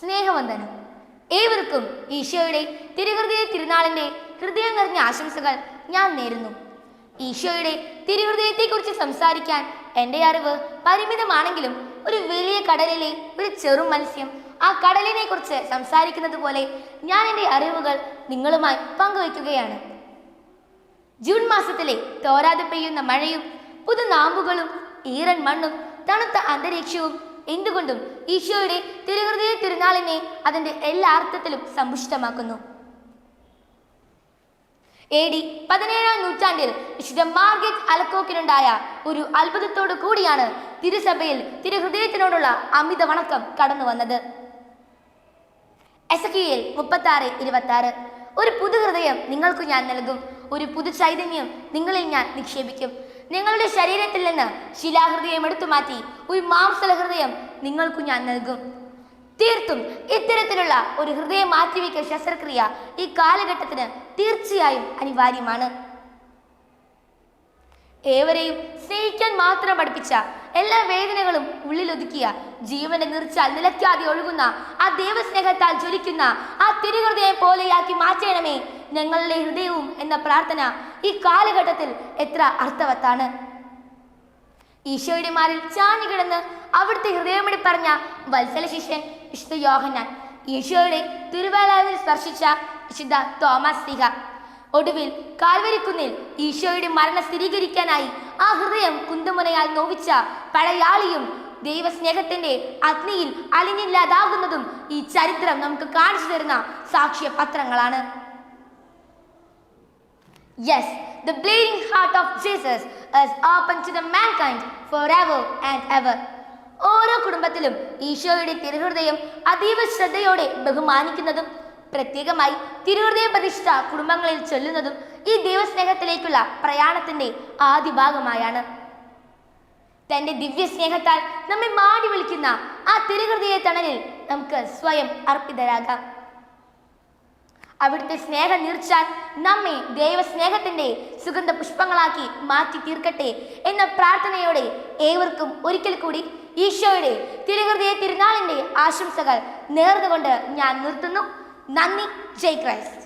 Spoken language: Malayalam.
സ്നേഹവന്ദനം. ഏവർക്കും ഈശോയുടെ തിരുഹൃദയ തിരുനാളിന്റെ ഹൃദയം നിറഞ്ഞ ആശംസകൾ ഞാൻ നേരുന്നു. ഈശോയുടെ തിരുഹൃദയത്തെക്കുറിച്ച് സംസാരിക്കാൻ എന്റെ അറിവ് പരിമിതമാണെങ്കിലും ഒരു വലിയ കടലിലെ ഒരു ചെറു മത്സ്യം ആ കടലിനെ കുറിച്ച് സംസാരിക്കുന്നത് പോലെ ഞാൻ എന്റെ അറിവുകൾ നിങ്ങളുമായി പങ്കുവയ്ക്കുകയാണ്. ജൂൺ മാസത്തിലെ തോരാതെ പെയ്യുന്ന മഴയും പുതുനാമ്പുകളും ഈറൻ മണ്ണും തണുത്ത അന്തരീക്ഷവും എന്തുകൊണ്ടും ഈശോയുടെ തിരുഹൃദയ തിരുനാളിനെ അതിന്റെ എല്ലാ അർത്ഥത്തിലും സമ്പുഷ്ടമാക്കുന്നു. എ ഡി പതിനേഴാം നൂറ്റാണ്ടിൽ വിശുദ്ധ മാർഗറ്റ് അലക്കോക്കിനുണ്ടായ ഒരു അത്ഭുതത്തോടു കൂടിയാണ് തിരുസഭയിൽ തിരുഹൃദയത്തിനോടുള്ള അമിത വണക്കം കടന്നു വന്നത്. എസക്കിയേൽ മുപ്പത്തി ആറ് ഇരുപത്തി ആറ് ഒരു പുതു ഹൃദയം നിങ്ങൾക്ക് ഞാൻ നൽകും. ഒരു പുതു ചൈതന്യം നിങ്ങളിൽ ഞാൻ നിക്ഷേപിക്കും. നിങ്ങളുടെ ശരീരത്തിൽ നിന്ന് ശിലാഹൃദയം എടുത്തു മാറ്റി ഒരു മാംസല ഹൃദയം നിങ്ങൾക്ക് ഞാൻ നൽകും. തീർത്തും ഇത്തരത്തിലുള്ള ഒരു ഹൃദയം മാറ്റിവെക്കൽ ശസ്ത്രക്രിയ ഈ കാലഘട്ടത്തിന് തീർച്ചയായും അനിവാര്യമാണ്. ഏവരെയും സ്നേഹിക്കാൻ മാത്രം പഠിപ്പിച്ച എല്ലാ വേദനകളും ഉള്ളിലൊതുക്കിയ ജീവനെ നിർച്ചാൽ നിലയ്ക്കാതെ ഒഴുകുന്ന ആ ദൈവസ്നേഹത്താൽ ജ്വലിക്കുന്ന ആ തിരുഹൃദയം പോലെയാക്കി മാറ്റണമേ ഞങ്ങളുടെ ഹൃദയവും എന്ന പ്രാർത്ഥന ഈ കാലഘട്ടത്തിൽ എത്ര അർത്ഥവത്താണ്. ഈശോയുടെ മാറിൽ ചാഞ്ഞു കിടന്ന് അവിടുത്തെ ഹൃദയമടി പറഞ്ഞ വത്സല ശിഷ്യൻ വിശുദ്ധ യോഹന്നാൻ ഈശോയുടെ തിരുവാലാവിൽ സ്പർശിച്ച വിശുദ്ധ തോമസ് സിഹ. ഒടുവിൽ കാൽവരിക്കുന്നിൽ ഈശോയുടെ മരണം സ്ഥിരീകരിക്കാനായി ആ ഹൃദയം കുന്തമുനയാൽ നോവിച്ച പഴയാളിയും ദൈവസ്നേഹത്തിന്റെ അഗ്നിയിൽ അലിഞ്ഞില്ലാതാകുന്നതും ഈ ചരിത്രം നമുക്ക് കാണിച്ചു തരുന്ന സാക്ഷ്യ പത്രങ്ങളാണ് Yes, the bleeding heart of Jesus is open to the mankind forever and ever. ഓരോ കുടുംബത്തിലും ഈശോയുടെ തിരുഹൃദയം അതീവ ശ്രദ്ധയോടെ ബഹുമാനിക്കുന്നതും പ്രത്യേകമായി തിരുഹൃദയ പ്രതിഷ്ഠ കുടുംബങ്ങളിൽ ചൊല്ലുന്നതും ഈ ദൈവസ്നേഹത്തിലേക്കുള്ള പ്രയാണത്തിന്റെ ആദ്യ ഭാഗമായാണ് തന്റെ ദിവ്യ സ്നേഹത്താൽ നമ്മെ മാടി വിളിക്കുന്ന ആ തിരുഹൃദയ തണലിൽ നമുക്ക് സ്വയം അർപ്പിതരാകാം അവിടുത്തെ സ്നേഹം നീർച്ചാൽ നമ്മെ ദൈവസ്നേഹത്തിന്റെ സുഗന്ധ പുഷ്പങ്ങളാക്കി മാറ്റി തീർക്കട്ടെ എന്ന പ്രാർത്ഥനയോടെ ഏവർക്കും ഒരിക്കൽ കൂടി ഈശോയുടെ തിരുഹൃദയ തിരുനാളിന്റെ ആശംസകൾ നേർന്നുകൊണ്ട് ഞാൻ നിർത്തുന്നു. നന്ദി. ജയ് ക്രൈസ്റ്റ്.